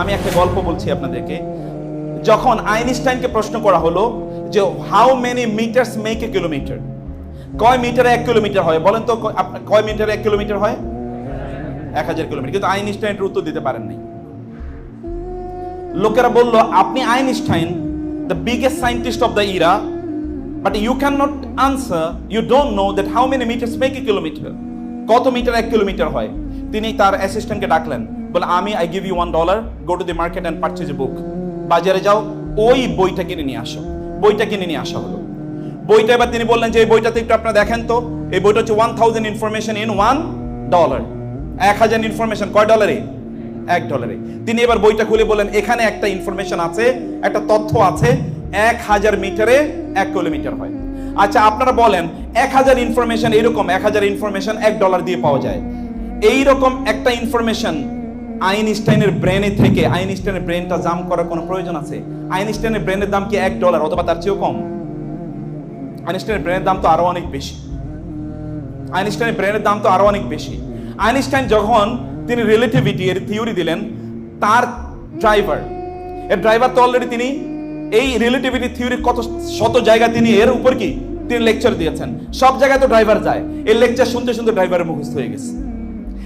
আমি একটা গল্প বলছি আপনাদেরকে। যখন আইনস্টাইনকে প্রশ্ন করা হলো যে how many metres make a kilometre কয় মিটারে এক কিলোমিটার হয়? বলেন তো, কয় মিটারে এক কিলোমিটার হয়? এক হাজার কিলোমিটার। কিন্তু আইনস্টাইনের উত্তর দিতে পারেন নাই। লোকেরা বলল, আপনি Einstein the biggest scientist of the era but you can not answer you don't know that how many metres make a kilometre কত মিটার এক কিলোমিটার হয়? তিনি তার অ্যাসিস্ট্যান্টকে ডাকলেন। বলে, আমি I give you one dollar go to the market and purchase a book বাজারে যাও, ওই বইটা কিনে নিয়ে আসো। বইটা কিনে নিয়ে আসা হলো। বইটা এবার তিনি বললেন যে, এই বইটাতে একটু আপনারা দেখেন তো, এই বইটা হচ্ছে one thousand information in one dollar এক হাজার ইনফরমেশন কয় ডলারে এক ডলারে তিনি এবার বইটা খুলে বললেন, এখানে একটা ইনফরমেশন আছে, একটা তথ্য আছে, এক হাজার মিটারে এক কিলোমিটার হয়। আচ্ছা আপনারা বলেন, এক হাজার ইনফরমেশন এরকম, এক হাজার ইনফরমেশন এক ডলার দিয়ে পাওয়া যায়। এইরকম একটা ইনফরমেশন আইনস্টাইনের ব্রেনে থেকে আইনস্টাইনের ব্রেনটা জাম করার কোনো প্রয়োজন আছে? আইনস্টাইনের ব্রেনের দাম কি এক ডলার অথবা তার চেয়েও কম? আইনস্টাইনের ব্রেনের দাম তো আরও অনেক বেশি। আইনস্টাইনের ব্রেনের দাম তো আরও অনেক বেশি। আইনস্টাইন যখন তিনি রিলেটিভিটি এর থিওরি দিলেন, তার ড্রাইভার এর ড্রাইভার তো অলরেডি তিনি এই রিলেটিভিটি থিওরির কত শত জায়গা তিনি এর উপর কি? তিনি লেকচার দিয়েছেন। সব জায়গায় তো ড্রাইভার যায়। এই লেকচার শুনতে শুনতে ড্রাইভারের মুখস্থ হয়ে গেছে।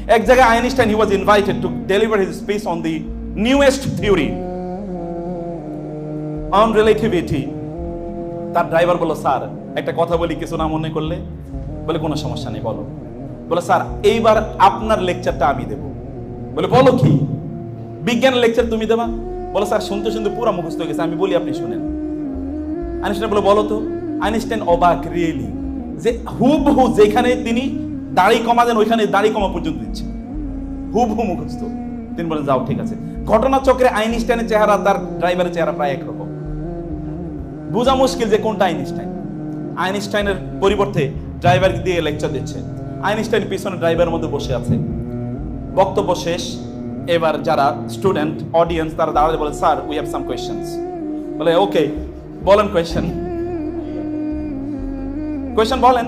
এক জায়গায় Einstein he was invited to deliver his speech on the newest theory on relativity তার ড্রাইভার বলল, স্যার, একটা কথা বলি, কিছু না মনে করলে? বলে, কোনো সমস্যা নেই, বলো। বলে, স্যার, এইবার আপনার লেকচারটা আমি দেব। বলে, বলো কি? বিজ্ঞানের লেকচার তুমি দেবা? বলো, স্যার, শুনতে শুনতে পুরো মুখস্থ হয়ে গেছে, আমি বলি, আপনি শুনেন। আইনস্টাইন বলে, বলো তো, আইনস্টাইন অবাক রিয়েলি যে হুবহু যেখানে তিনি দাড়ি কমা দেন, ওইখানে দাড়ি কমা পর্যন্ত দিচ্ছে। হুবহু মুখস্থ। তিনি বলেন, যাও, ঠিক আছে। ঘটনা চক্রে আইনস্টাইনের চেহারা, তার ড্রাইভারের চেহারা প্রায় একরকম। বোঝা মুশকিল যে কোনটা আইনস্টাইন। আইনস্টাইনের পরিবর্তে ড্রাইভার দিয়ে লেকচার দিচ্ছে। আইনস্টাইন পিছনে ড্রাইভারের মধ্যে বসে আছে। বক্তব্য শেষ। এবার যারা স্টুডেন্ট, অডিয়েন্স, তারা দাঁড়াতে বলে, sir we have some questions বলে, ওকে, বলেন কোয়েশ্চেন কোয়েশ্চেন বলেন।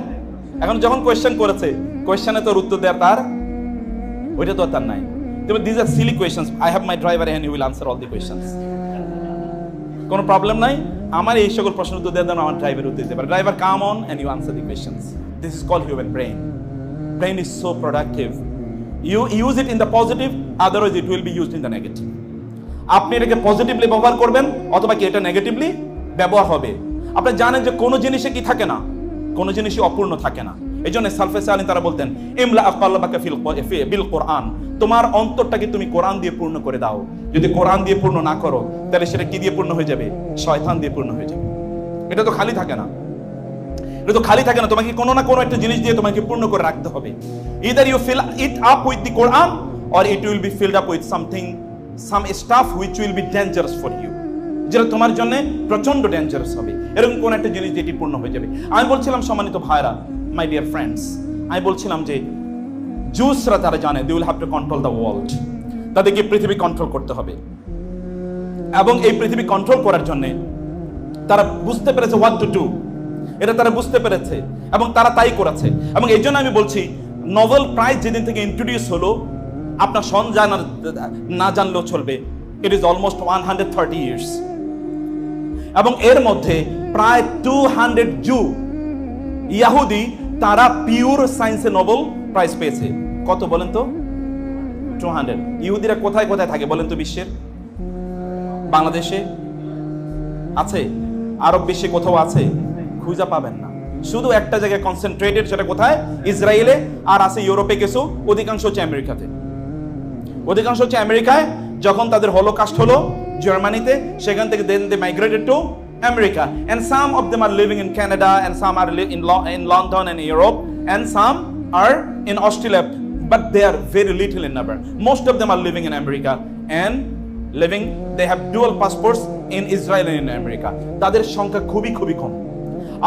এখন যখন কোয়েশ্চেন করেছে কোয়েশ্চেনে তোর উত্তর দেওয়ার তার, ওইটা তো তার নাই। তবে these are silly questions I have my driver you will answer all the questions কোনো প্রবলেম নাই? আমার এই সকল প্রশ্ন উত্তর দেওয়ার আমার ড্রাইভার উত্তর দিতে পারে। Driver come on and you answer the questions this is call human brain brain is so productive you use it in the positive otherwise it will be used in the negative আপনি এটাকে positively ব্যবহার করবেন, অথবা কি এটা negatively ব্যবহার হবে। আপনি জানেন যে কোনো জিনিসে কি থাকে না? কোনো জিনিসই অপূর্ণ থাকে না। এই জন্য সালফে সালিন তারা বলতেন, ইমলা আকাল্লাবাকা ফিল বিল কোরআন। তোমার অন্তরটাকে তুমি কোরআন দিয়ে পূর্ণ করে দাও। যদি কোরআন দিয়ে পূর্ণ না করো, তাহলে সেটা কি দিয়ে পূর্ণ হয়ে যাবে? শয়তান দিয়ে পূর্ণ হয়ে যাবে। এটা তো খালি থাকে না। এটা তো খালি থাকে না। তোমাকে কোনো না কোনো একটা জিনিস দিয়ে তোমাকে পূর্ণ করে রাখতে হবে। Either you fill it up with the Quran or it will be filled up with something some stuff which will be dangerous for you যেটা তোমার জন্য প্রচণ্ড ডেঞ্জারাস হবে। এরকম কোন একটা জিনিস যেটি পূর্ণ হয়ে যাবে। আমি বলছিলাম সম্মানিত ভাইরা মাই ডিয়ার ফ্রেন্ডস আমি বলছিলাম যে জুসরা তারা জানে they will have to control the world তাদেরকে পৃথিবী কন্ট্রোল করতে হবে। এবং এই পৃথিবী কন্ট্রোল করার জন্য তারা বুঝতে পেরেছে হোয়াট টু ডু এটা তারা বুঝতে পেরেছে, এবং তারা তাই করেছে। এবং এই জন্য আমি বলছি নোবেল প্রাইজ যেদিন থেকে ইন্ট্রোডিউস হলো, আপনার সন জানার না জানলেও চলবে। It is almost one hundred thirty years এবং এর মধ্যে প্রায় টু হান্ড্রেড জু ইয়াহুদি তারা পিওর সায়েন্সে নোবেল প্রাইজ পেয়েছে। কত বলেন তো? টু হান্ড্রেড ইহুদিরা কোথায় কোথায় থাকে বলেন তো বিশ্বের? বাংলাদেশে? আছে? আরব বিশ্বে কোথাও আছে? খুঁজে পাবেন না। শুধু একটা জায়গায় কনসেন্ট্রেটেড সেটা কোথায়? ইসরায়েলে। আর আছে ইউরোপে কিছু, অধিকাংশ হচ্ছে আমেরিকাতে। অধিকাংশ হচ্ছে আমেরিকায়। যখন তাদের হলোকাস্ট হলো, জার্মানিতে, সেখান থেকে then they migrated to America and some of them are living in Canada and some are in, Lo- in London and Europe and some are in Australia but they are very little in number most of them are living in America and living they have dual passports in Israel and in America তাদের সংখ্যা খুবই খুবই কম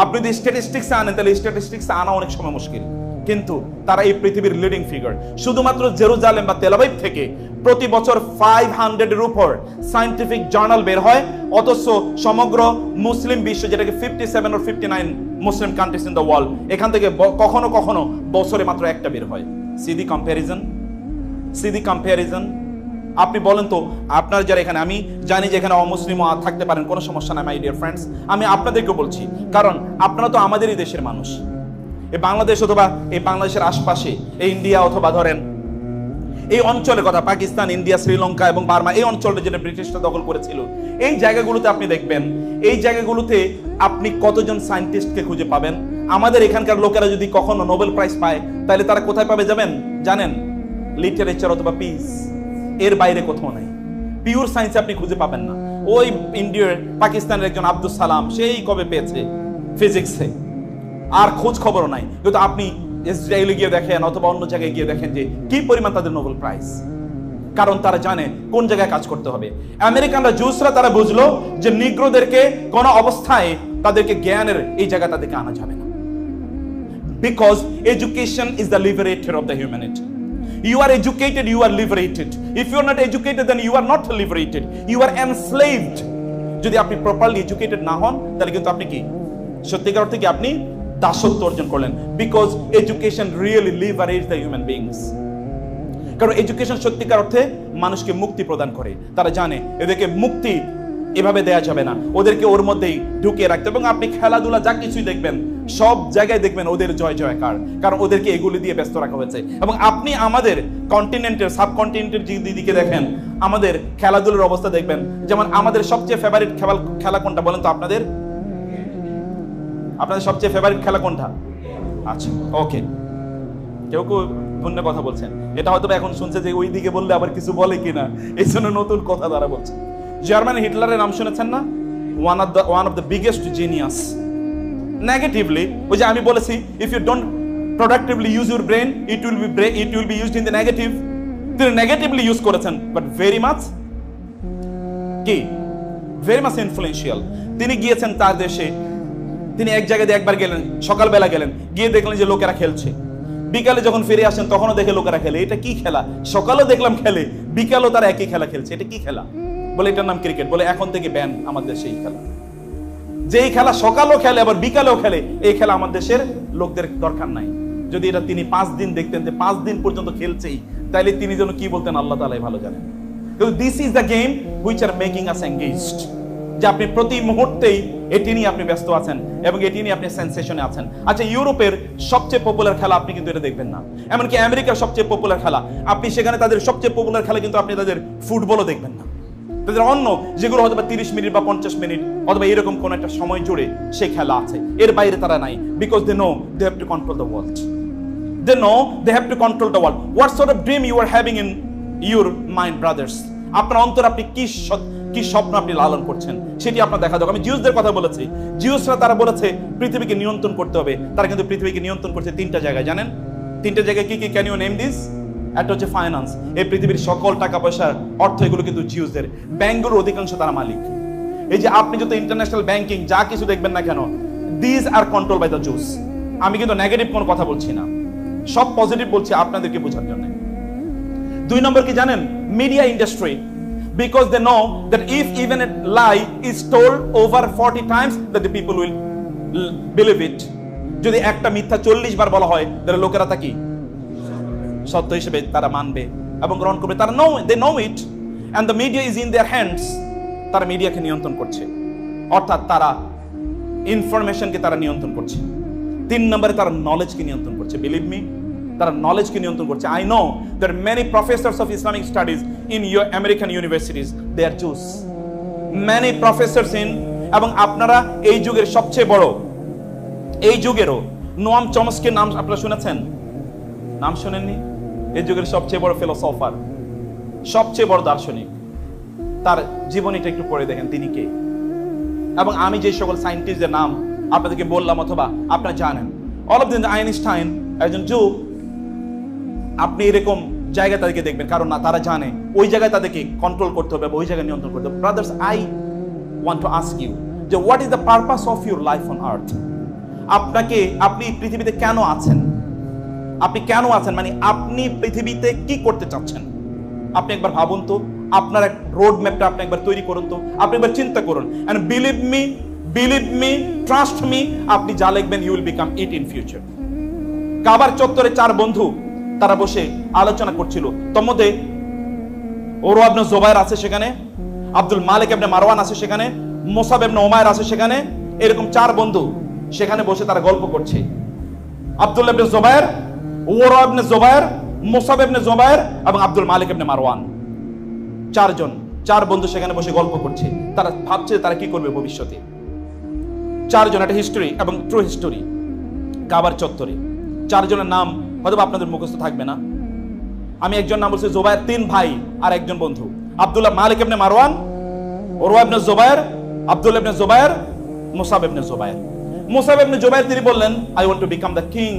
আপনি যদি statistics আনেন তাহলে statistics আনা অনেক সময় মুশকিল কিন্তু তারা এই পৃথিবীর লিডিং ফিগার শুধুমাত্র জেরুজালেম বা তেলাবাইব থেকে প্রতি বছর ফাইভ হান্ড্রেডের উপর সাইন্টিফিক জার্নাল বের হয়। অথচ সমগ্র মুসলিম বিশ্ব যেটাকে fifty seven O fifty nine Muslim countries in the world এখান থেকে কখনো কখনো বছরে মাত্র একটা বের হয়। সিদি কম্প্যারিজন সিদি কম্প্যারিজন আপনি বলেন তো, আপনার যারা এখানে, আমি জানি যে এখানে অমুসলিমও থাকতে পারেন, কোনো সমস্যা নাই মাই ডিয়ার ফ্রেন্ডস আমি আপনাদেরকে বলছি, কারণ আপনারা তো আমাদেরই দেশের মানুষ। এই বাংলাদেশ অথবা এই বাংলাদেশের আশপাশে, এই ইন্ডিয়া অথবা ধরেন এই অঞ্চলের কথা, পাকিস্তান, ইন্ডিয়া, শ্রীলঙ্কা এবং বার্মা, এই অঞ্চলটা যেটা ব্রিটিশরা দখল করেছিল। এই জায়গাগুলোতে আপনি দেখবেন, এই জায়গাগুলোতে আপনি কতজন সায়েন্টিস্টকে খুঁজে পাবেন? আমাদের এখানকার লোকেরা যদি কখনো নোবেল প্রাইজ পায়, তাহলে তারা কোথায় পাবে যাবেন জানেন? লিটারেচার অথবা পিস। এর বাইরে কোথাও নাই। পিওর সায়েন্স আপনি খুঁজে পাবেন না। ওই ইন্ডিয়ার পাকিস্তানের একজন আব্দুল সালাম, সেই কবে পেয়েছে? ফিজিক্সে। আর খোঁজ খবরও নাই। কিন্তু আপনি ইসরায়েলে গিয়ে দেখেন অথবা অন্য জায়গায় গিয়ে দেখেন যে কি পরিমাণ তাদের নোবেল প্রাইজ কারণ তারা জানে কোন জায়গায় কাজ করতে হবে আমেরিকানরা জুসরা তারা বুঝলো যে নিগ্রোদেরকে কোন অবস্থায় তাদেরকে জ্ঞানের এই জায়গা তাদেরকে আনা যাবে না because education is the liberator of the humanity You are educated, you are liberated. If you are not educated, then you are not liberated. You are enslaved. যদি আপনি প্রপারলি এডুকেটেড না হন তাহলে কিন্তু আপনি কি সত্যিকার অর্থে কি আপনি দাসত্ব অর্জন করলেন। Because education really leverage the human beings কারণ এডুকেশন সত্যিকার অর্থে মানুষকে মুক্তি প্রদান করে। তারা জানে, এদেরকে মুক্তি এভাবে দেয়া যাবে না। ওদেরকে ওর মধ্যেই ঢুকিয়ে রাখতে এবং আপনি খেলাধুলা যা কিছুই দেখবেন, সব জায়গায় দেখবেন ওদের জয় জয়কার। কারণ ওদেরকে এগুলি দিয়ে ব্যস্ত রাখা হয়েছে। এবং আপনি আমাদের কন্টিনেন্টের সাবকন্টিনেন্টের দিকে দেখেন, আমাদের খেলাধুলার অবস্থা দেখবেন। যেমন আমাদের সবচেয়ে ফেভারিট খেলা খেলা কোনটা বলেন তো আপনাদের? আপনাদের সবচেয়ে ফেভারিট খেলা কোনটা? আচ্ছা ওকে কেউ কেউ ধন্য কথা বলছেন। এটা হয়তো এখন শুনছে যে ওই দিকে বললে আবার কিছু বলে কিনা। এই জন্য নতুন কথা তারা বলছে। জার্মানি হিটলারের নাম শুনেছেন না? One of the one of the biggest genius negatively ওই যে আমি বলেছি if you don't productively use your brain it will be it will be used in the negative তিনি নেগেটিভলি ইউজ করেছেন বাট ভেরি মাচ কি? Very much influential তিনি গিয়েছেন তার দেশে তিনি এক জায়গায় দিয়ে একবার গেলেন, সকালবেলা গেলেন, গিয়ে দেখলেন যে লোকেরা খেলছে। বিকালে যখন ফিরে আসেন, তখনও দেখে লোকেরা খেলে। এটা কি খেলা? সকালেও দেখলাম খেলে, বিকালেও তারা একই খেলা খেলছে। এটা কি খেলা? বলে, এটার নাম ক্রিকেট। বলে, এখন থেকে ব্যান আমাদের সেই খেলা। যে এই খেলা সকালেও খেলে, আবার বিকালেও খেলে, এই খেলা আমার দেশের লোকদের দরকার নাই। যদি এটা তিনি পাঁচ দিন দেখতেন যে পাঁচ দিন পর্যন্ত খেলছেই, তাইলে তিনি যেন কি বলতেন, আল্লাহ তালাই ভালো জানেন। কিন্তু this is the game which are making us engaged যে আপনি প্রতি মুহূর্তেই এটি নিয়ে আপনি ব্যস্ত আছেন এবং এটি নিয়ে আপনি সেন্সেশনে আছেন। আচ্ছা ইউরোপের সবচেয়ে পপুলার খেলা আপনি কিন্তু এটা দেখবেন না। এমনকি আমেরিকার সবচেয়ে পপুলার খেলা, আপনি সেখানে তাদের সবচেয়ে পপুলার খেলা কিন্তু আপনি তাদের ফুটবলও দেখবেন না। তাদের অন্য যেগুলো হয়তো বা তিরিশ মিনিট বা পঞ্চাশ মিনিট অথবা এরকম কোনো একটা সময় জুড়ে সে খেলা আছে। এর বাইরে তারা নাই। Because they know they have to control the world they know they have to control the world what sort of dream you are having in your mind brothers আপনার অন্তর আপনি কি কি স্বপ্ন আপনি লালন করছেন? সেটি আপনার দেখা দরকার। আমি জিউসদের কথা বলেছি। জিউসরা তারা বলেছে, পৃথিবীকে নিয়ন্ত্রণ করতে হবে। তারা কিন্তু পৃথিবীকে নিয়ন্ত্রণ করছে তিনটা জায়গায়, জানেন? তিনটা জায়গায় কি কি ক্যান ইউ নেম দিস একটা হচ্ছে ফাইন্যান্স এই পৃথিবীর সকল টাকা পয়সার অর্থ এগুলো কিন্তু জিউসদের। ব্যাংকগুলোর অধিকাংশ তারা মালিক। এই যে আপনি যত ইন্টারন্যাশনাল ব্যাংকিং যা কিছু দেখবেন না কেন these are control by the Jews আমি কিন্তু নেগেটিভ কোনো কথা বলছি না। সব পজিটিভ বলছি আপনাদেরকে বোঝার জন্য। দুই নম্বর কি জানেন? Media industry because they know that if even a lie is told over forty times that the people will believe it যদি একটা মিথ্যা চল্লিশ বার বলা হয়, তাহলে লোকেরা তা কি? সত্য হিসেবে তারা মানবে এবং গ্রহণ করবে। তারা know they know it and the media is in their hands তারা মিডিয়াকে নিয়ন্ত্রণ করছে। অর্থাৎ তারা ইনফরমেশনকে তারা নিয়ন্ত্রণ করছে। তিন নম্বরে তারা নলেজকে নিয়ন্ত্রণ করছে। বিলিভ মি তারা নলেজকে নিয়ন্ত্রণ করছে। I know there many professors of Islamic studies in your American universities they are Jews many professors in এবং আপনারা এই যুগের সবচেয়ে বড়, এই যুগেরও নোয়াম চমস্কের নাম আপনারা শুনেছেন? নাম শুনেননি? এই যুগের সবচেয়ে বড় ফিলোসফার সবচেয়ে বড় দার্শনিক, তার জীবনীটা একটু পড়ে দেখেন তিনি কে। এবং আমি যে সকল সায়েন্টিস্টদের নাম আপনাদেরকে বললাম অথবা আপনারা জানেন। অল অফ দিন আইনস্টাইন একজন যুগ আপনি এরকম জায়গায় তাদেরকে দেখবেন, কারণ না, তারা জানে। ওই জায়গায় তাদেরকে কন্ট্রোল করতে হবে ওই জায়গায় নিয়ন্ত্রণ করতে হবে। Brothers I want to ask you যে what is the purpose of your life on earth আপনাকে, আপনি পৃথিবীতে কেন আছেন? আপনি কেন আছেন? মানে আপনি পৃথিবীতে কি করতে চাচ্ছেন? আপনি একবার ভাবুন তো, আপনার এক রোড ম্যাপটা আপনি একবার তৈরি করুন তো, আপনি একবার চিন্তা করুন। And believe me believe me trust me আপনি যা লিখবেন you will become it in future কাবার চত্বরে চার বন্ধু তারা বসে আলোচনা করছিল। মধ্যে ওরো আবনে জোবায়ের আছে সেখানে, আব্দুল মালিক ইবনে মারওয়ান আছে সেখানে, মোসাব ইবনে ওমায়ের আছে সেখানে, এরকম চার বন্ধু সেখানে বসে তারা গল্প করছে। আব্দুল ইবনে জোবায়ের ওরো ইবনে জোবায়ের, মোসাব ইবনে জোবায়ের এবং আব্দুল মালিক ইবনে মারওয়ান। চারজন, চার বন্ধু সেখানে বসে গল্প করছে। তারা ভাবছে তারা কি করবে ভবিষ্যতে। চারজন, একটা হিস্টোরি এবং ট্রু হিস্টোরি কাবার চত্বরে। চারজনের নাম হয়তো আপনাদের মুখস্থ থাকবে না। আমি একজন নাম বলছি জোবায়ের তিন ভাই আর একজন বন্ধু। আব্দুল্লাহ মালিক ইবনে মারওয়ান, ওরওয়া জোবায়ের, আব্দুল্লাহ ইবনে জোবায়ের, মুসাব ইবনে জোবায়ের। মুসাব ইবনে জোবায়ের তিনি বললেন I want to become the king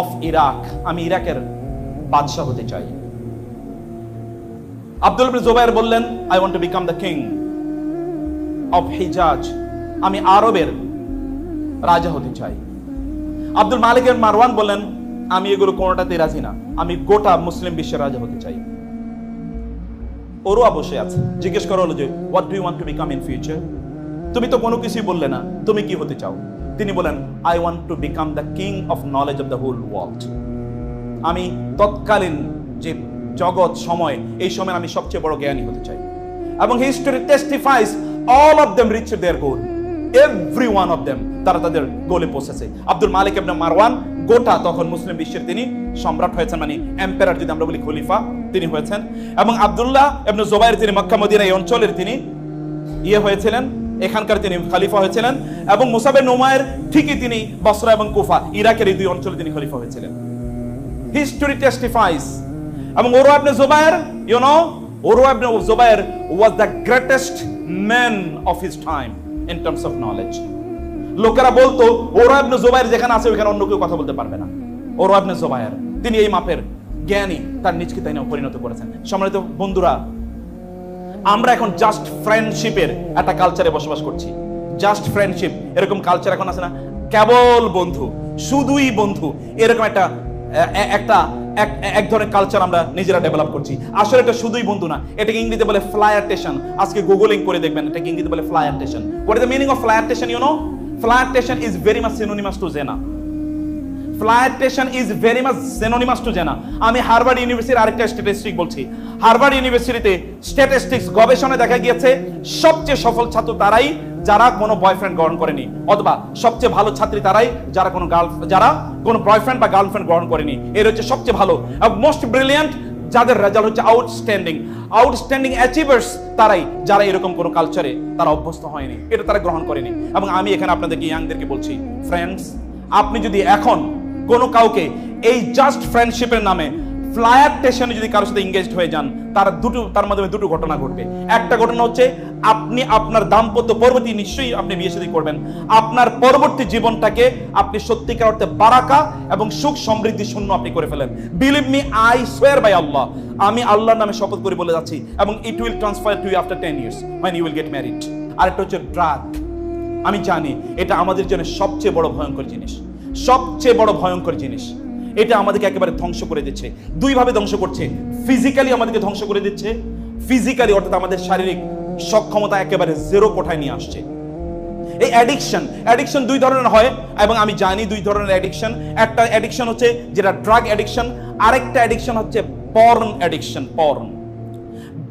of Iraq আমি ইরাকের বাদশাহ হতে চাই। আব্দুল ইবনে জোবায়ের বললেন I want to become the king of Hijaz আমি আরবের রাজা হতে চাই। আব্দুল মালিকের মারওয়ান বলেন আমি এগুলো কোনোটাতে রাজি না। আমি গোটা মুসলিম বিশ্বের রাজা হতে চাই। ওরও বসে আছে। জিজ্ঞেস করা হলো যে what do want to become in future তুমি তো কোনো কিছুই বললে না। তুমি কি হতে চাও? তিনি বলেন I want to become the king of knowledge of the whole world আমি তৎকালীন যে জগৎ, সময়, এই সময় আমি সবচেয়ে বড় জ্ঞানী হতে চাই। এবং history testifies all of them reach their goal every one of them তারা তাদের গোলে পৌঁছেছে। আব্দুল মালিক ইবনে মারওয়ান গোটা তখন মুসলিম বিশ্বের তিনি সম্রাট হয়েছেন মানে এম্পায়ার যদি আমরা বলি খলিফা, তিনি হয়েছেন। এবং আব্দুল্লাহ ইবনে জুবাইর তিনি মক্কা মদিনা এই অঞ্চলের তিনি ইয়ে হয়েছিলেন, এখানকার তিনি খলিফা হয়েছিলেন। এবং মুসাবের নোমায়ের ঠিকই তিনি বসরা এবং কুফা, ইরাকের এই দুই অঞ্চলে তিনি খলিফা হয়েছিলেন। history টেস্টিফাইস এবং ওরো আপনি জুবায়ের ইউ নো ওরো আপনি Zubair was the greatest man of his time in terms of knowledge লোকেরা বলতো ওরো আপনি জুবায়ের যেখানে আছে ওখানে অন্য কেউ কথা বলতে পারবে না। ওরো আপনি জুবায়ের তিনি এই মাপের জ্ঞানী, তার নিজকে তাই পরিণত করেছেন। সম্মানিত বন্ধুরা, আমরা এখন জাস্ট ফ্রেন্ডশিপের একটা কালচারে বসবাস করছি। জাস্ট ফ্রেন্ডশিপ এরকম কালচার এখন আছে না? কেবল বন্ধু, শুধুই বন্ধু। এরকম একটা একটা, এক- এক ধরনের কালচার আমরা নিজেরা ডেভেলপ করছি। আসলে এটা শুধুই বন্ধু না, এটাকে ইংরেজিতে বলে ফ্লায়ারটেশন আজকে গুগলিং করে দেখবেন, এটাকে ইংরেজিতে বলে flirtation what is the meaning of flirtation you know flirtation is very much synonymous to জেনা flirtation is very much synonymous to জেনা আমি হার্ভার্ড ইউনিভার্সিটির আরেকটা স্ট্যাটিস্টিক বলছি। হার্ভার্ড ইউনিভার্সিটিতে স্ট্যাটিস্টিক্স গবেষণায় দেখা গিয়েছে, সবচেয়ে সফল ছাত্র তারাই যারা কোনো বয়ফ্রেন্ড গ্রহণ করেনি, অথবা সবচেয়ে ভালো ছাত্রী তারাই যারা কোনো গার্ল যারা কোনো বয়ফ্রেন্ড বা গার্লফ্রেন্ড গ্রহণ করেনি। এর হচ্ছে সবচেয়ে ভালো মোস্ট ব্রিলিয়ান্ট যাদের রেজাল্ট হচ্ছে আউটস্ট্যান্ডিং আউটস্ট্যান্ডিং অ্যাচিভার্স তারাই যারা এরকম কোনো কালচারে তারা অভ্যস্ত হয়নি, এটা তারা গ্রহণ করেনি। এবং আমি এখানে আপনাদেরকে ইয়াংদেরকে বলছি ফ্রেন্ডস আপনি যদি এখন কোনো কাউকে এই জাস্ট ফ্রেন্ডশিপের নামে ফ্লায়ার স্টেশনে যদি কারোর সাথে এঙ্গেজড হয়ে যান, তার দুটো, তার মাধ্যমে দুটো ঘটনা ঘটবে। একটা ঘটনা হচ্ছে, আপনি আপনার দাম্পত্য পরবর্তী নিশ্চয়ই আপনি বিয়ে সাথে করবেন। আপনার পরবর্তী জীবনটাকে আপনি সত্যিকার অর্থে বারাকা এবং সুখ সমৃদ্ধি শূন্য আপনি করে ফেলেন। Believe me I swear by Allah আমি আল্লাহর নামে শপথ করে বলে যাচ্ছি এবং it will transfer to after ten years when you will get married আর একটা হচ্ছে ড্রাগ আমি জানি এটা আমাদের জন্য সবচেয়ে বড় ভয়ঙ্কর জিনিস। সবচেয়ে বড় ভয়ঙ্কর জিনিস। এটা আমাদেরকে একেবারে ধ্বংস করে দিচ্ছে। দুইভাবে ধ্বংস করছে। ফিজিক্যালি আমাদেরকে ধ্বংস করে দিচ্ছে। ফিজিক্যালি অর্থাৎ আমাদের শারীরিক সক্ষমতা একেবারে জেরো কোঠায় নিয়ে আসছে। এই অ্যাডিকশন অ্যাডিকশন দুই ধরনের হয় এবং আমি জানি দুই ধরনের অ্যাডিকশন একটা অ্যাডিকশন হচ্ছে যেটা ড্রাগ অ্যাডিকশন আরেকটা অ্যাডিকশন হচ্ছে porn addiction porn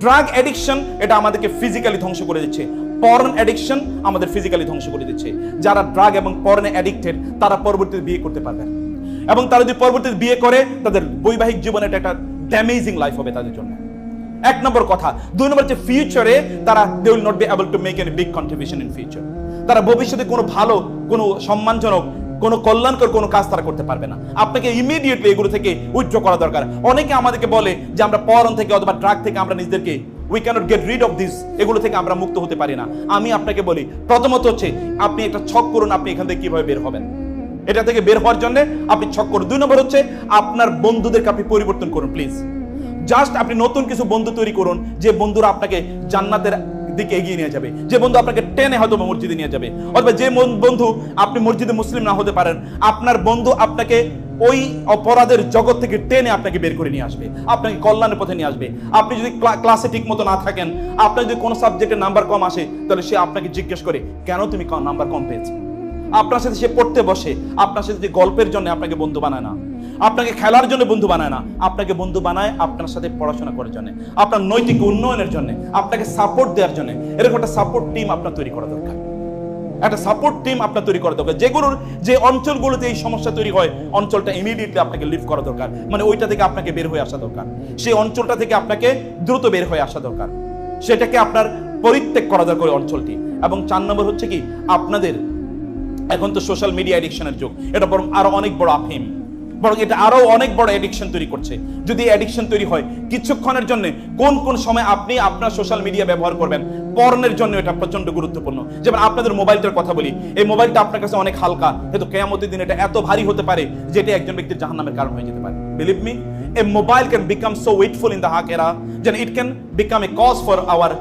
drug addiction এটা আমাদেরকে ফিজিক্যালি ধ্বংস করে দিচ্ছে। পর্ন অ্যাডিকশন আমাদের ফিজিক্যালি ধ্বংস করে দিচ্ছে। যারা ড্রাগ এবং পর্নে অ্যাডিক্টেড তারা পরবর্তীতে বিয়ে করতে পারবে না। এবং তারা যদি পরবর্তীতে বিয়ে করে, তাদের বৈবাহিক জীবনে এটা একটা ড্যামেজিং লাইফ হবে তাদের জন্য। এক নম্বর কথা। দুই নম্বর হচ্ছে ফিউচারে তারা they will not be able to make an big contribution in future তারা ভবিষ্যতে কোনো ভালো, কোনো সম্মানজনক, কোনো কল্যাণকর কোনো কাজ তারা করতে পারবে না। আপনাকে ইমিডিয়েটলি এগুলো থেকে উইথড্র করা দরকার। অনেকে আমাদেরকে বলে যে, আমরা পরন থেকে অথবা ড্রাগ থেকে আমরা নিজেদেরকে we cannot get rid of this এগুলো থেকে আমরা মুক্ত হতে পারি না। আমি আপনাকে বলি, প্রথমত হচ্ছে, আপনি একটা ছক করুন, আপনি এখান থেকে কীভাবে বের হবেন। এটা থেকে বের হওয়ার জন্য আপনি ছক করুন দুই নম্বর হচ্ছে আপনার বন্ধুদেরকে আপনি পরিবর্তন করুন প্লিজ জাস্ট আপনি নতুন কিছু বন্ধু তৈরি করুন, যে বন্ধুরা আপনাকে জান্নাতের দিকে এগিয়ে নিয়ে যাবে। যে বন্ধু আপনাকে টেনে হয়তো মসজিদে নিয়ে যাবে। অথবা যে বন্ধু আপনি মসজিদে মুসলিম না হতে পারেন, আপনার বন্ধু আপনাকে ওই অপরাধের জগৎ থেকে টেনে আপনাকে বের করে নিয়ে আসবে। আপনাকে কল্যাণের পথে নিয়ে আসবে। আপনি যদি ক্লাসে ঠিক মতো না থাকেন, আপনার যদি কোনো সাবজেক্টে নাম্বার কম আসে, তাহলে সে আপনাকে জিজ্ঞেস করে, কেন তুমি নাম্বার কম পেয়েছ? আপনার সাথে সে পড়তে বসে, আপনার সাথে গল্পের জন্য আপনাকে বন্ধু বানায় না। আপনাকে খেলার জন্য বন্ধু বানায় না। আপনাকে বন্ধু বানায় আপনার সাথে পড়াশোনা করার জন্য, আপনার নৈতিক উন্নয়নের জন্য, আপনাকে সাপোর্ট দেওয়ার জন্য। এরকম একটা সাপোর্ট টিম আপনার তৈরি করা দরকার। একটা সাপোর্ট টিম আপনার তৈরি করা দরকার। যেগুলোর যে অঞ্চলগুলোতে এই সমস্যা তৈরি হয়, অঞ্চলটা ইমিডিয়েটলি আপনাকে লিভ করা দরকার। মানে ওইটা থেকে আপনাকে বের হয়ে আসা দরকার। সেই অঞ্চলটা থেকে আপনাকে দ্রুত বের হয়ে আসা দরকার। সেটাকে আপনার পরিত্যাগ করা দরকার অঞ্চলটি। এবং চার নম্বর হচ্ছে কি, আপনাদের এখন তো সোশ্যাল মিডিয়া এডিকশনের যুগ। এটা বরং আরও অনেক বড় আফিম। বরং এটা আরও অনেক বড় এডিকশন তৈরি করছে। যদি এডিকশন তৈরি হয়, কিছুক্ষণের জন্য কোন কোন সময় আপনি আপনার সোশ্যাল মিডিয়া ব্যবহার করবেন, পর্নের জন্য এটা প্রচণ্ড গুরুত্বপূর্ণ। যেমন আপনাদের মোবাইলটার কথা বলি, এই মোবাইলটা আপনার কাছে অনেক হালকা, কিন্তু কেয়ামতের দিন এটা এত ভারী হতে পারে যেটা একজন ব্যক্তির জাহান্নামের কারণ হয়ে যেতে পারে। Believe me a mobile can become so weightful in the হাকেরা যেন it can become a cause for our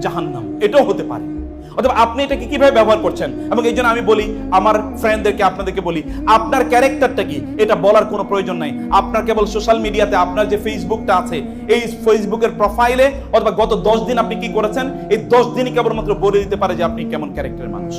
জাহান্নাম। এটাও হতে পারে। অথবা আপনি এটাকে কীভাবে ব্যবহার করছেন? এবং এই আমি বলি, আমার ফ্রেন্ডদেরকে আপনাদেরকে বলি, আপনার ক্যারেক্টারটা কি? এটা বলার কোনো প্রয়োজন নাই। আপনার কেবল সোশ্যাল মিডিয়াতে আপনার যে ফেসবুকটা আছে, এই ফেসবুকের প্রোফাইলে অথবা গত দশ দিন আপনি কি করেছেন? এই দশ দিনই কেবলমাত্র বলে দিতে পারে যে আপনি কেমন ক্যারেক্টারের মানুষ।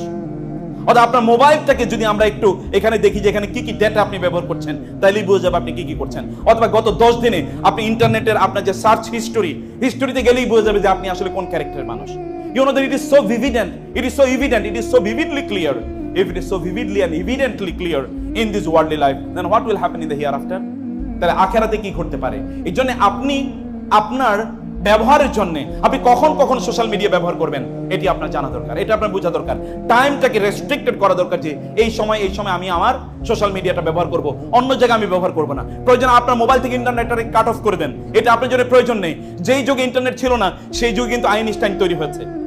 অর্থাৎ আপনার মোবাইলটাকে যদি আমরা একটু এখানে দেখি যে এখানে কি কি ডেটা আপনি ব্যবহার করছেন, তাইলেই বুঝে যাবে আপনি কি কি করছেন। অথবা গত দশ দিনে আপনি ইন্টারনেটের আপনার যে সার্চ হিস্টোরি হিস্টোরিতে গেলেই বুঝে যাবে যে আপনি আসলে কোন ক্যারেক্টারের মানুষ। You know that it is so vivident, it is so evident, it is so vividly clear. If it is so vividly and evidently clear in this worldly life, then what will happen in the hereafter? তাহলে আখেরাতে কি করতে পারে? এই জন্য আপনি আপনার ব্যবহারের জন্য আপনি কখন কখন সোশ্যাল মিডিয়া ব্যবহার করবেন এটি আপনার জানা দরকার। এটা আপনার বোঝা দরকার। টাইমটাকে রেস্ট্রিক্টেড করা দরকার যে এই সময় এই সময় আমি আমার সোশ্যাল মিডিয়াটা ব্যবহার করব। অন্য জায়গায় আমি ব্যবহার করব না। প্রয়োজন আপনার মোবাইল থেকে ইন্টারনেটটাকে কাট অফ করে দেন। এটা আপনার জন্য প্রয়োজন নেই। যেই যুগে ইন্টারনেট ছিল না সেই যুগে কিন্তু আইনস্টাইন তৈরি হয়েছে।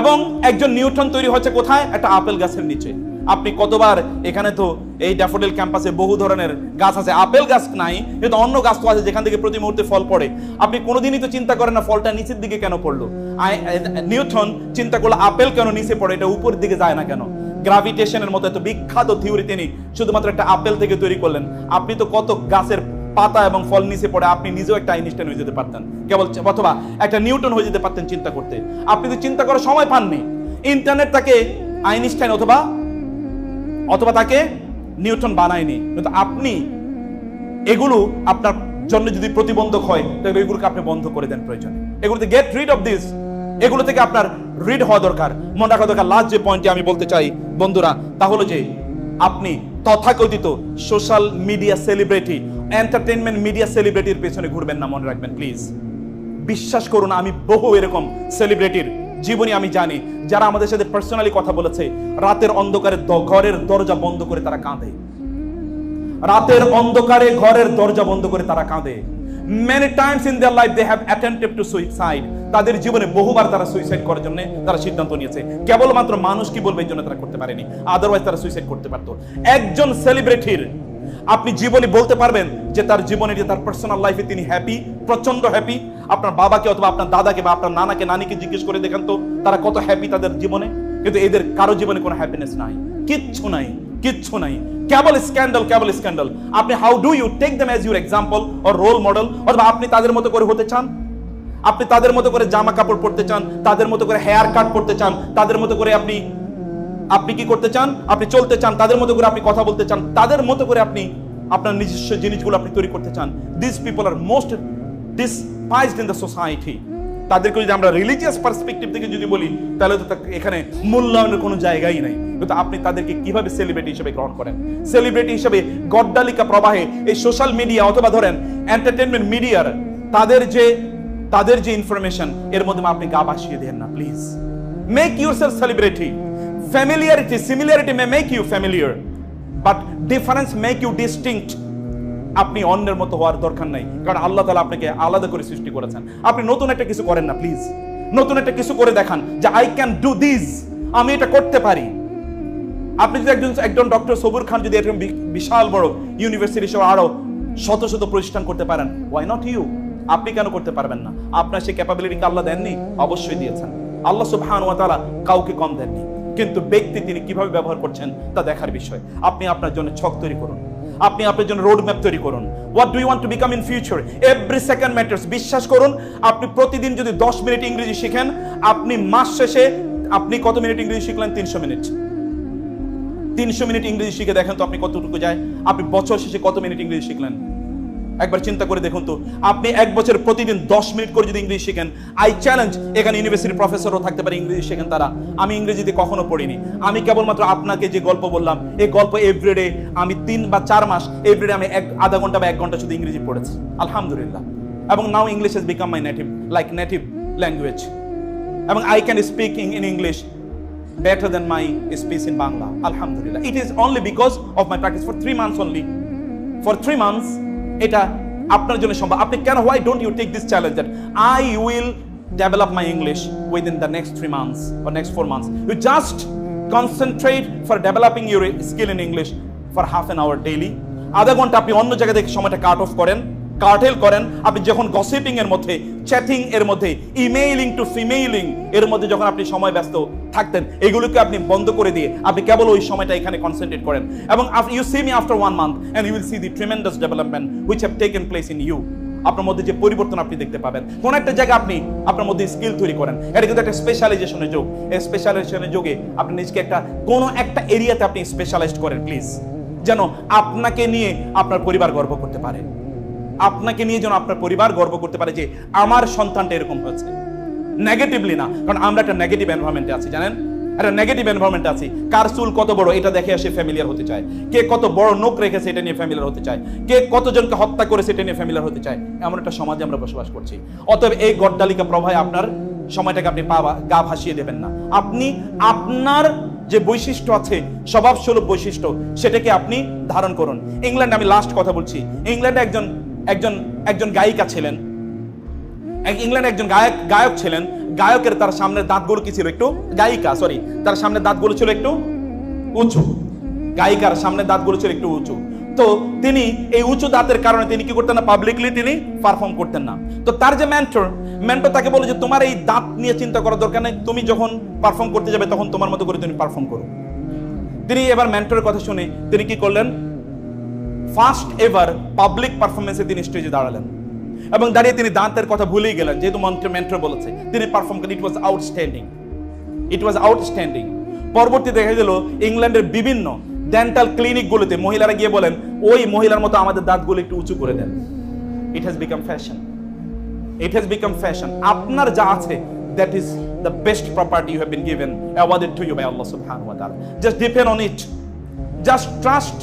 এবং একজন নিউটন তৈরি হচ্ছে কোথায়? একটা আপেল গাছের নিচে। আপনি কতবার এখানে তো এই ড্যাফোডিল ক্যাম্পাসে বহু ধরনের গাছ আছে। আপেল গাছ নাই, কিন্তু অন্য গাছ তো আছে যেখান থেকে প্রতি মুহূর্তে ফল পড়ে। আপনি কোনোদিনই তো চিন্তা করেন না ফলটা নিচের দিকে কেন পড়ল। নিউটন চিন্তা করল আপেল কেন নিচে পড়ে, এটা উপরের দিকে যায় না কেন? গ্রাভিটেশনের মতো এত বিখ্যাত থিওরি তিনি শুধুমাত্র একটা আপেল থেকে তৈরি করলেন। আপনি তো কত গাছের পাতা এবং ফল নিচে পড়ে, আপনি নিজেও একটা আইনস্টাইন হয়ে যেতে পারতেন। কেবল অথবা একটা নিউটন হয়ে যেতে পারতেন চিন্তা করতে। আপনি তো চিন্তা করার সময় পাননি। ইন্টারনেট তাকে আইনস্টাইন অথবা অথবা তাকে নিউটন বানায়নি। কিন্তু আপনি এগুলো আপনার জন্য যদি প্রতিবন্ধক হয়, তাহলে এগুলোকে আপনি বন্ধ করে দেন প্রয়োজন। এগুলোতে গেট রিড অফ দিস এগুলো থেকে আপনার রিড হওয়া দরকার। মনে রাখা দরকার লাস্ট যে পয়েন্টটি আমি বলতে চাই, বন্ধুরা, তা হলো যে আপনি তথাকথিত social media celebrity entertainment media সেলিব্রিটির পেছনে ঘুরবেন না, মনে রাখবেন প্লিজ বিশ্বাস করুন, আমি বহু এরকম সেলিব্রিটির জীবনী আমি জানি, যারা আমাদের সাথে পার্সোনালি কথা বলেছে। রাতের অন্ধকারে ঘরের দরজা বন্ধ করে তারা কাঁদে। রাতের অন্ধকারে ঘরের দরজা বন্ধ করে তারা কাঁদে। Many times in their life they have attempted to suicide তাদের জীবনে বহুবার তারা সুইসাইড করার জন্য তারা সিদ্ধান্ত নিয়েছে। কেবলমাত্র মানুষ কি বলবে এই জন্য তারা করতে পারেনি। আদারওয়াইজ তারা সুইসাইড করতে পারতো। একজন সেলিব্রিটির আপনি জীবনে বলতে পারবেন যে তার জীবনে যে তার পার্সোনাল লাইফে তিনি হ্যাপি প্রচণ্ড হ্যাপি আপনার বাবাকে অথবা আপনার দাদাকে বা আপনার নানাকে, নানিকে জিজ্ঞেস করে দেখেন তো, তারা কত হ্যাপি তাদের জীবনে? কিন্তু এদের কারও জীবনে কোনো হ্যাপিনেস নাই। কিচ্ছু নাই কিচ্ছু নাই। কেবল স্ক্যান্ডাল কেবল স্ক্যান্ডাল আপনি how do you take them as your example or role model অথবা আপনি তাদের মতো করে হতে চান? আপনি তাদের মতো করে জামা কাপড় পরতে চান, তাদের মতো করে হেয়ার কাট করতে চান, তাদের মতো করে আপনি আপনি কি করতে চান? আপনি চলতে চান, তাদের মতো করে আপনি কথা বলতে চান, তাদের মতো করে আপনি আপনার নিজস্ব জিনিসগুলো আপনি তৈরি করতে চান। This people are most despised in the society তাদেরকে যদি আমরা রিলিজিয়াস পার্সপেক্টিভ থেকে যদি বলি, তাহলে তো এখানে মূল্যায়নের কোনো জায়গাই নাই। কিন্তু আপনি তাদেরকে কীভাবে সেলিব্রিটি হিসেবে গ্রহণ করেন? সেলিব্রিটি হিসেবে গড্ডালিকা প্রবাহে এই সোশ্যাল মিডিয়া অথবা ধরেন এন্টারটেনমেন্ট মিডিয়ার তাদের যে তাদের যে ইনফরমেশন এর মধ্যে আপনি গা ভাসিয়ে দেন না please make your self celebrity familiarity similarity may make you familiar but difference make you distinct আপনি অন্যের মতো হওয়ার দরকার নাই, কারণ আল্লাহ তালা আপনাকে আলাদা করে সৃষ্টি করেছেন। আপনি নতুন একটা কিছু করেন না প্লিজ নতুন একটা কিছু করে দেখান যে আই ক্যান ডু দিস আমি এটা করতে পারি। আপনি যদি একজন একজন ডক্টর সবুর খান যদি এরকম বিশাল বড় ইউনিভার্সিটি সহ আরও শত শত প্রতিষ্ঠান করতে পারেন ওয়াই নট ইউ আপনি কেন করতে পারবেন না? আপনার সেই ক্যাপাবিলিটিকে আল্লাহ দেননি? অবশ্যই দিয়েছেন। আল্লাহ সুবহান ওয়া তাআলা কাউকে কম দেননি। কিন্তু ব্যক্তি তিনি কীভাবে ব্যবহার করছেন তা দেখার বিষয়। আপনি আপনার জন্য ছক তৈরি করুন। আপনি আপনার জন্য রোড ম্যাপ তৈরি করুন। What do want to become in future every second matters বিশ্বাস করুন, আপনি প্রতিদিন যদি দশ মিনিট ইংরেজি শিখেন, আপনি মাস শেষে আপনি কত মিনিট ইংরেজি শিখলেন? তিনশো মিনিট। তিনশো মিনিট ইংরেজি শিখে দেখেন তো আপনি কতটুকু যায়। আপনি বছর শেষে কত মিনিট ইংরেজি শিখলেন? একবার চিন্তা করে দেখুন তো আপনি এক বছর প্রতিদিন দশ মিনিট করে যদি ইংরেজি শিখেন আই চ্যালেঞ্জ এখানে ইউনিভার্সিটির প্রফেসরও থাকতে পারে ইংরেজি শেখেন তারা আমি ইংরেজিতে কখনো পড়িনি আমি কেবলমাত্র আপনাকে যে গল্প বললাম এই গল্প এভরিডে আমি তিন বা চার মাস এভরিডে আমি এক আধা ঘণ্টা বা এক ঘণ্টা শুধু ইংরেজি পড়েছি আলহামদুলিল্লাহ এবং now English has become my native like native language এবং I can speak in English better than my speech in Bangla. Alhamdulillah. It is only because of my practice for three months only. For three months, এটা আপনার জন্য সম্ভব আপনি কেন why don't you take this challenge that I will develop my English within the next three months or next four months. You just concentrate for developing your skill in English for half an hour daily. আধা ঘণ্টা আপনি অন্য জায়গা থেকে সময়টা cut off করেন cartel করেন, আপনি যখন গসিপিং এর মধ্যে চ্যাটিং এর মধ্যে ইমেইলিং টু ফিমেইলিং এর মধ্যে যখন আপনি সময় ব্যস্ত থাকতেন, এগুলোকে আপনি বন্ধ করে দিয়ে আপনি কেবল ওই সময়টা এখানে কনসেন্ট্রেট করেন। এবং you see me after one month and you will see the tremendous development which have taken place in you আপনার মধ্যে যে পরিবর্তন আপনি দেখতে পাবেন। কোন একটা জায়গা আপনি আপনার মধ্যে স্কিল তৈরি করেন। এটা কিন্তু একটা স্পেশালাইজেশনের যোগ। এই স্পেশালাইজেশনের যোগে আপনি নিজেকে একটা, কোনো একটা এরিয়াতে আপনি স্পেশালাইজড করেন প্লিজ যেন আপনাকে নিয়ে আপনার পরিবার গর্ব করতে পারে। আপনাকে নিয়ে যেন আপনার পরিবার গর্ব করতে পারে যে আমার সন্তানটা এরকম হয়েছে। নেগেটিভলি না, কারণ আমরা একটা নেগেটিভ এনভায়রনমেন্টে আছি, জানেন? একটা নেগেটিভ এনভায়রনমেন্টে আছি। কার চুল কত বড়, এটা দেখে আসে ফ্যামিলিয়ার হতে চায়। কে কত বড় নোক রেখেছে, এটা নিয়ে ফ্যামিলিয়ার হতে চায়। কে কতজনকে হত্যা করেছে, এটা নিয়ে ফ্যামিলিয়ার হতে চায়। এমন একটা সমাজে আমরা বসবাস করছি। অতএব এই গড্ডালিকা প্রভায় আপনার সময়টাকে আপনি পা গা ভাসিয়ে দেবেন না। আপনি আপনার যে বৈশিষ্ট্য আছে স্বভাবস্বরূপ বৈশিষ্ট্য, সেটাকে আপনি ধারণ করুন। ইংল্যান্ডে আমি লাস্ট কথা বলছি। ইংল্যান্ডে একজন একজন একজন গায়িকা ছিলেন। ইংল্যান্ডে একজন গায়ক গায়ক ছিলেন। গায়কের তার সামনের দাঁতগুলো কি ছিল একটু? গায়িকা সরি তার সামনের দাঁতগুলো ছিল একটু উঁচু। গায়িকার সামনের দাঁতগুলো ছিল একটু উঁচু। তো তিনি এই উঁচু দাঁতের কারণে তিনি কি করতেন না পাবলিকলি তিনি পারফর্ম করতেন না। তো তার যে মেন্টর মেন্টর তাকে বলে যে, তোমার এই দাঁত নিয়ে চিন্তা করার দরকার নেই। তুমি যখন পারফর্ম করতে যাবে, তখন তোমার মতো করে তুমি পারফর্ম করো। তিনি এবার মেন্টরের কথা শুনে তিনি কি করলেন? ফার্স্ট এভার পাবলিক পারফরমেন্সে তিনি স্টেজে দাঁড়ালেন। এবং দাঁড়িয়ে তিনি দাঁতের কথা ভুলেই গেলেন, যেহেতু মন্ত্র মেন্টর বলেছে, তিনি পারফর্ম করেন ইট ওয়াজ আউটস্ট্যান্ডিং ইট ওয়াজ আউটস্ট্যান্ডিং পরবর্তী দেখা গেল, ইংল্যান্ডের বিভিন্ন ডেন্টাল ক্লিনিকগুলোতে মহিলারা গিয়ে বলেন, ওই মহিলার মতো আমাদের দাঁতগুলো একটু উঁচু করে দেন। It has become fashion it has become fashion আপনার যা আছে that is the best property you have been given awarded to you by Allah সুবহানাহু ওয়া তাআলা just depend on it just trust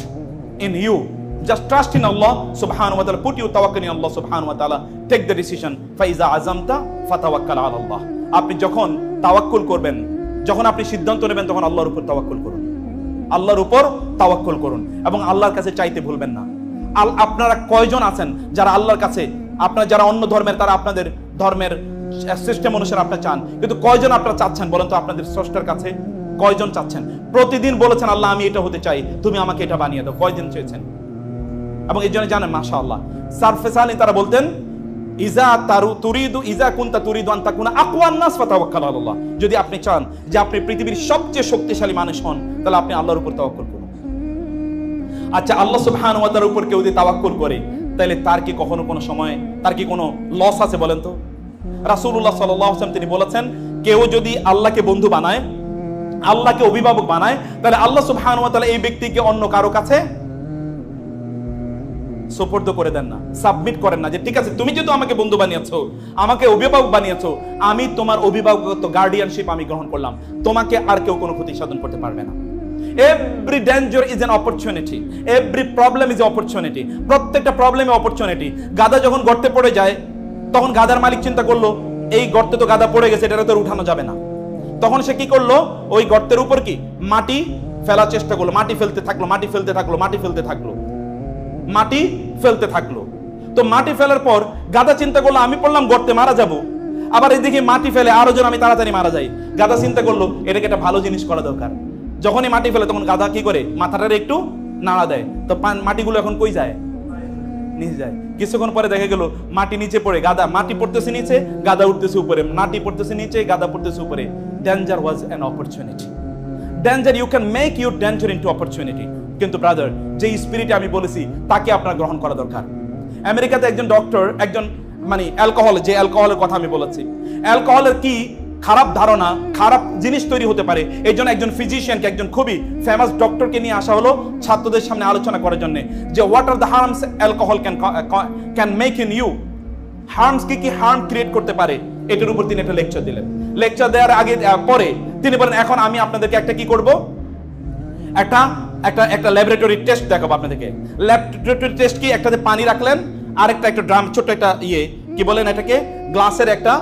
in you. Just trust in Allah subhanahu wa ta'ala. Put your tawakkal in Allah subhanahu wa ta'ala. Take the decision. Faiza azamta, fatawakkal ala Allah. আপনি যখন তাওয়াক্কুল করবেন যখন আপনি সিদ্ধান্ত নেবেন তখন আল্লাহর উপর তাওয়াক্কুল করুন আল্লাহর উপর তাওয়াক্কুল করুন এবং আল্লাহর কাছে চাইতে ভুলবেন না আল আপনারা কয়জন আছেন যারা আল্লাহর কাছে আপনারা যারা অন্য ধর্মের তারা আপনাদের ধর্মের সিস্টেম অনুসারে আপনি চান কিন্তু কয়জন আপনারা চাচ্ছেন বলেন তো আপনাদের স্রষ্টার কাছে কয়জন চাচ্ছেন প্রতিদিন বলেছেন আল্লাহ আমি এটা হতে চাই তুমি আমাকে এটা বানিয়ে দাও কয়জন চেয়েছেন এবং এই জন্য জানেন মাশা আল্লাহ সারফেস আলী তারা বলতেন, ইজা তারু তুরিদু, ইজা তুরিদু আন তাকুনা আকওয়ান নাস ফাতাওয়াক্কাল যদি আপনি চান যে আপনি পৃথিবীর সবচেয়ে শক্তিশালী মানুষ হন, তাহলে আপনি আল্লাহর উপর তাওয়াক্কুল করুন। আচ্ছা আল্লাহ ওয়া তাআলার উপর কেউ যদি করে, তাহলে তার কি কখনো কোনো সময়, তার কি কোনো লস আছে বলেন তো? রাসূলুল্লাহ সাল্লাল্লাহু আলাইহি তিনি বলেছেন, কেউ যদি আল্লাহকে বন্ধু বানায়, আল্লাহকে অভিভাবক বানায়, তাহলে আল্লাহ সুবহানাহু ওয়া তাআলা এই ব্যক্তিকে অন্য কারও কাছে সুপর্দ করে দেন না, সাবমিট করেন না যে, ঠিক আছে, তুমি যেহেতু আমাকে বন্ধু বানিয়েছো, আমাকে অভিভাবক বানিয়েছো, আমি তোমার অভিভাবকত্ব গার্ডিয়ানশিপ আমি গ্রহণ করলাম। তোমাকে আর কেউ কোনো ক্ষতি সাধন করতে পারবে না। Every danger is an opportunity every problem is opportunity প্রত্যেকটা প্রবলেমে অপরচুনিটি গাদা যখন গর্তে পড়ে যায়, তখন গাদার মালিক চিন্তা করল, এই গর্তে তো গাদা পড়ে গেছে এটা তো উঠানো যাবে না। তখন সে কি করল, ওই গর্তের উপর কি, মাটি ফেলার চেষ্টা করল, মাটি ফেলতে থাকল, মাটি ফেলতে থাকল, মাটি ফেলতে থাকল। মাটি ফেলতে থাকল। তো মাটি ফেলার পর গাদা চিন্তা করল, আমি পড়লাম গর্তে মারা যাব। আবার এদিকে মাটি ফেলে আরও জন, আমি তাড়াতাড়ি মারা যাই। গাদা চিন্তা করল, এটাকে একটা ভালো জিনিস করা দরকার। যখনই মাটি ফেলে, তখন গাদা কি করে? মাথাটার একটু নাড়া দেয়। তো মাটিগুলো এখন কই যায়? নিচে যায়। কিছুক্ষণ পরে দেখা গেল, মাটি নিচে পড়ে। গাদা, মাটি পড়তেছে নিচে, গাদা উঠতেছে উপরে। মাটি পড়তেছে নিচে, গাদা পড়তেছে উপরে। Danger was an opportunity danger you can make your danger into opportunity কিন্তু ব্রাদার যে স্পিরিটে আমি বলেছি, তাকে আপনার গ্রহণ করা দরকার। আমেরিকাতে একজন ডক্টর একজন মানে অ্যালকোহল যে অ্যালকোহলের কথা আমি বলেছি। অ্যালকোহলের কি খারাপ ধারণা, খারাপ জিনিস তৈরি হতে পারে? এই জন্য একজন ফিজিশিয়ানকে একজন খুবই ফেমাস ডক্টরকে নিয়ে আসা হলো ছাত্রদের সামনে আলোচনা করার জন্য। যে what are the harms alcohol can can make in you harms কি কি হার্ম ক্রিয়েট করতে পারে? এটার উপর তিনি একটা লেকচার দিলেন। লেকচার দেওয়ার আগে পরে তিনি বলেন, এখন আমি আপনাদেরকে একটা কি করব? একটা একটা একটা ল্যাবরেটরি টেস্ট দেখাবো আপনাদেরকে। ল্যাবরেটরি টেস্ট কি? একটাতে পানি রাখলেন আর একটা একটা ড্রাম, ছোট্ট একটা ইয়ে কি বলেন এটাকে? গ্লাসের একটা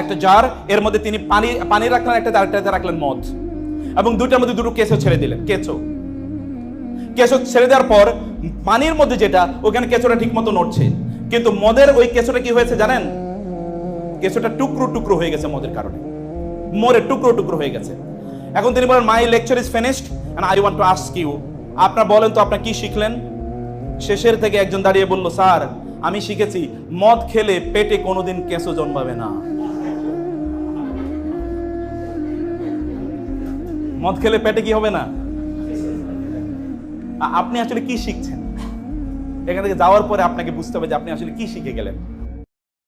একটা জার এর মধ্যে তিনি পানি পানি রাখলেন একটা আরেকটাতে রাখলেন মদ। এবং দুটার মধ্যে দুটো কেঁচো ছেড়ে দিলেন, কেঁচো। কেঁচো ছেড়ে দেওয়ার পর পানির মধ্যে যেটা, ওখানে কেঁচোটা ঠিক মতো নড়ছে। কিন্তু মদের ওই কেঁচোটা কি হয়েছে জানেন? কেঁচোটা টুকরো টুকরো হয়ে গেছে মদের কারণে। মরে টুকরো টুকরো হয়ে গেছে। এখন তিনি বলেন my lecture is finished and I want to ask you আপনার বলেন তো আপনার কি শিখলেন? শেষের থেকে একজন দাঁড়িয়ে বলল, স্যার, আমি শিখেছি, মদ খেলে পেটে কোনোদিন কেঁচো জন্মাবে না। মদ খেলে পেটে কি হবে না? আপনি আসলে কি শিখছেন? এখান থেকে যাওয়ার পরে আপনাকে বুঝতে হবে যে আপনি আসলে কি শিখে গেলেন।